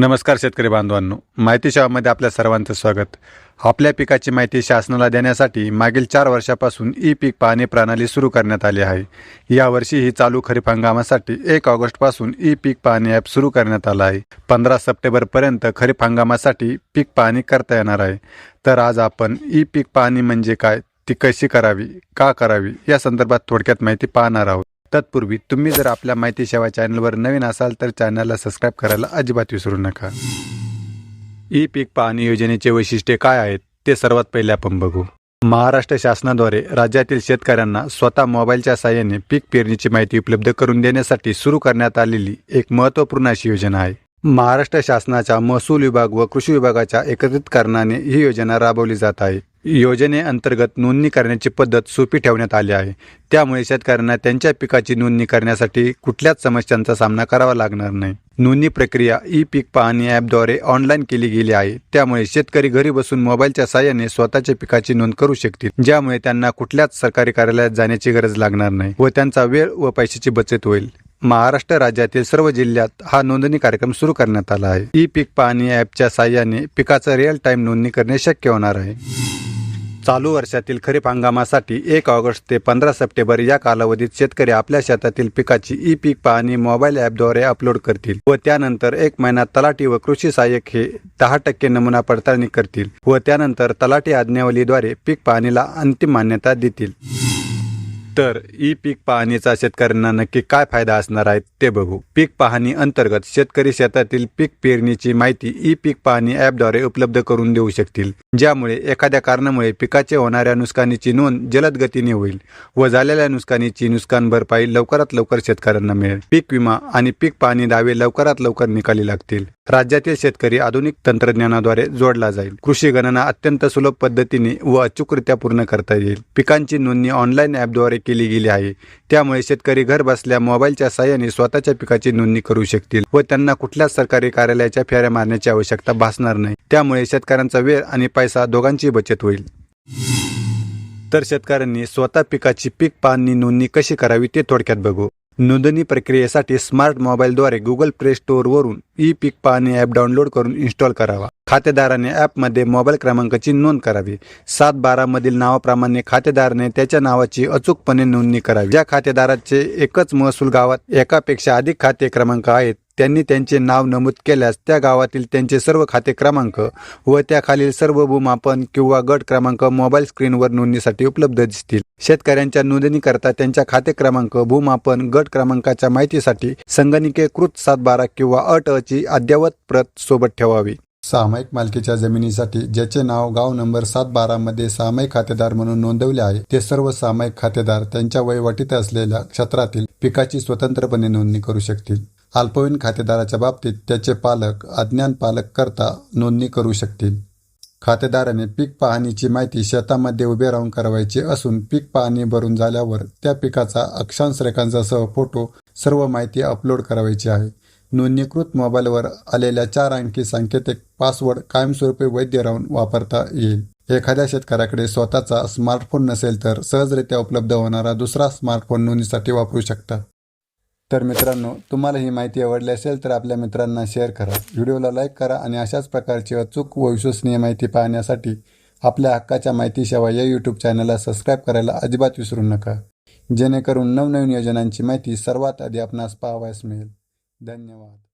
नमस्कार शेतकरी बांधवांनो. माहिती सेवामध्ये आपल्या सर्वांचं स्वागत. आपल्या पिकाची माहिती शासनाला देण्यासाठी मागील चार वर्षापासून ई पीक पाहणी प्रणाली सुरू करण्यात आली आहे. यावर्षी ही चालू खरीप हंगामासाठी एक ऑगस्टपासून ई पीक पाहणी ॲप सुरू करण्यात आलं आहे. पंधरा सप्टेंबरपर्यंत खरीप हंगामासाठी पीक पाहणी करता येणार आहे. तर आज आपण ई पीक पाहणी म्हणजे काय ती कशी करावी का करावी या संदर्भात थोडक्यात माहिती पाहणार आहोत. तत्पूर्वी तुम्ही जर आपल्या माहिती सेवा चॅनलवर नवीन असाल तर चॅनलला सबस्क्राईब करायला अजिबात विसरू नका. ई पीक पाहणी योजनेचे वैशिष्ट्ये काय आहेत ते सर्वात पहिले आपण बघू. महाराष्ट्र शासनाद्वारे राज्यातील शेतकऱ्यांना स्वतः मोबाईलच्या साहाय्याने पीक पेरणीची माहिती उपलब्ध करून देण्यासाठी सुरू करण्यात आलेली एक महत्त्वपूर्ण अशी योजना आहे. महाराष्ट्र शासनाच्या महसूल विभाग व कृषी विभागाच्या एकत्रित कारणाने ही योजना राबवली जात आहे. योजनेअंतर्गत नोंदणी करण्याची पद्धत सोपी ठेवण्यात आली आहे. त्यामुळे शेतकऱ्यांना त्यांच्या पिकाची नोंदणी करण्यासाठी कुठल्याच समस्यांचा सामना करावा लागणार नाही. नोंदणी प्रक्रिया ई पीक पाहणी ॲपद्वारे ऑनलाईन केली गेली आहे. त्यामुळे शेतकरी घरी बसून मोबाईलच्या साहाय्याने स्वतःच्या पिकाची नोंद करू शकतील ज्यामुळे त्यांना कुठल्याच सरकारी कार्यालयात जाण्याची गरज लागणार नाही व त्यांचा वेळ व पैशाची बचत होईल. महाराष्ट्र राज्यातील सर्व जिल्ह्यात हा नोंदणी कार्यक्रम सुरू करण्यात आला आहे. ई पीक पाहणी ॲपच्या साहाय्याने पिकाचं रिअल टाइम नोंदणी करणे शक्य होणार आहे. चालू वर्षातील खरीप हंगामासाठी एक ऑगस्ट ते पंधरा सप्टेंबर या कालावधीत शेतकरी आपल्या शेतातील पिकाची ई पीक पाहणी मोबाईल ॲपद्वारे अपलोड करतील व त्यानंतर एक महिन्यात तलाठी व कृषी सहाय्यक हे दहा टक्के नमुना पडताळणी करतील व त्यानंतर तलाठी आज्ञावलीद्वारे पीक पाहणीला अंतिम मान्यता देतील. तर ई पीक पाहणीचा शेतकऱ्यांना नक्की काय फायदा असणार आहे ते बघू. पीक पाहणी अंतर्गत शेतकरी शेतातील पीक पेरणीची माहिती ई पीक पाहणी ॲपद्वारे उपलब्ध करून देऊ शकतील. ज्यामुळे एखाद्या कारणामुळे पिकाचे होणाऱ्या नुकसानीची नोंद जलद गतीने होईल व झालेल्या नुकसानीची नुकसान भरपाई लवकरात लवकर शेतकऱ्यांना मिळेल. पीक विमा आणि पीक पाहणी दावे लवकरात लवकर निकाली लागतील. राज्यातील शेतकरी आधुनिक तंत्रज्ञानाद्वारे जोडला जाईल. कृषी गणना अत्यंत सुलभ पद्धतीने व अचूकरित्या पूर्ण करता येईल. पिकांची नोंदणी ऑनलाईन ॲपद्वारे केली गेली आहे. त्यामुळे शेतकरी घर बसल्या मोबाईलच्या साहाय्याने स्वतःच्या पिकाची नोंदणी करू शकतील व त्यांना कुठल्याच सरकारी कार्यालयाच्या फेऱ्या मारण्याची आवश्यकता भासणार नाही. त्यामुळे शेतकऱ्यांचा वेळ आणि पैसा दोघांची बचत होईल. तर शेतकऱ्यांनी स्वतः पिकाची पीक पाहणी नोंदणी कशी करावी ते थोडक्यात बघू. नोंदणी प्रक्रियेसाठी स्मार्ट मोबाईलद्वारे गुगल प्ले स्टोअरवरून ई पीक पाहणी ॲप डाउनलोड करून इन्स्टॉल करावा. खातेदाराने ॲपमध्ये मोबाईल क्रमांकाची नोंद करावी. सात बारामधील नावाप्रमाणे खातेदाराने त्याच्या नावाची अचूकपणे नोंदणी करावी. ज्या खातेदाराचे एकच महसूल गावात एकापेक्षा अधिक खाते क्रमांक आहेत त्यांनी त्यांचे नाव नमूद केल्यास त्या गावातील त्यांचे सर्व खाते क्रमांक व त्याखालील सर्व भूमापन किंवा गट क्रमांक मोबाईल स्क्रीनवर नोंदणीसाठी उपलब्ध दिसतील. शेतकऱ्यांच्या नोंदणीकरता त्यांच्या खाते क्रमांक भूमापन गट क्रमांकाच्या माहितीसाठी संगणकीकृत सात बारा किंवा अटची अद्ययावत प्रत सोबत ठेवावी. सामायिक मालकीच्या जमिनीसाठी ज्याचे नाव गाव नंबर सात बारा मध्ये सामायिक खातेदार म्हणून नोंदवले आहे ते सर्व सामायिक खातेदार त्यांच्या वहिवाटीत असलेल्या क्षेत्रातील पिकाची स्वतंत्रपणे नोंदणी करू शकतील. अल्पवयीन खातेदाराच्या बाबतीत त्याचे पालक अज्ञान पालक करता नोंदणी करू शकतील. खातेदाराने पीक पाहणीची माहिती शेतामध्ये उभे राहून करावायची असून पीक पाहणी भरून झाल्यावर त्या पिकाचा अक्षांश रेखांचासह फोटो सर्व माहिती अपलोड करावायची आहे. नोंदणीकृत मोबाईलवर आलेल्या चार अंकी सांकेतिक पासवर्ड कायमस्वरूपी वैध राहून वापरता येईल. एखाद्या शेतकऱ्याकडे स्वतःचा स्मार्टफोन नसेल तर सहजरित्या उपलब्ध होणारा दुसरा स्मार्टफोन नोंदणीसाठी वापरू शकता. तर मित्रांनो तुम्हाला ही माहिती आवडली असेल तर आपल्या मित्रांना शेअर करा. व्हिडिओला लाईक करा आणि अशाच प्रकारची अचूक व विश्वसनीय माहिती पाहण्यासाठी आपल्या हक्काच्या माहितीशिवाय या यूट्यूब चॅनलला सबस्क्राईब करायला अजिबात विसरू नका. जेणेकरून नवनवीन योजनांची माहिती सर्वात आधी आपणास पाहावयास मिळेल. धन्यवाद.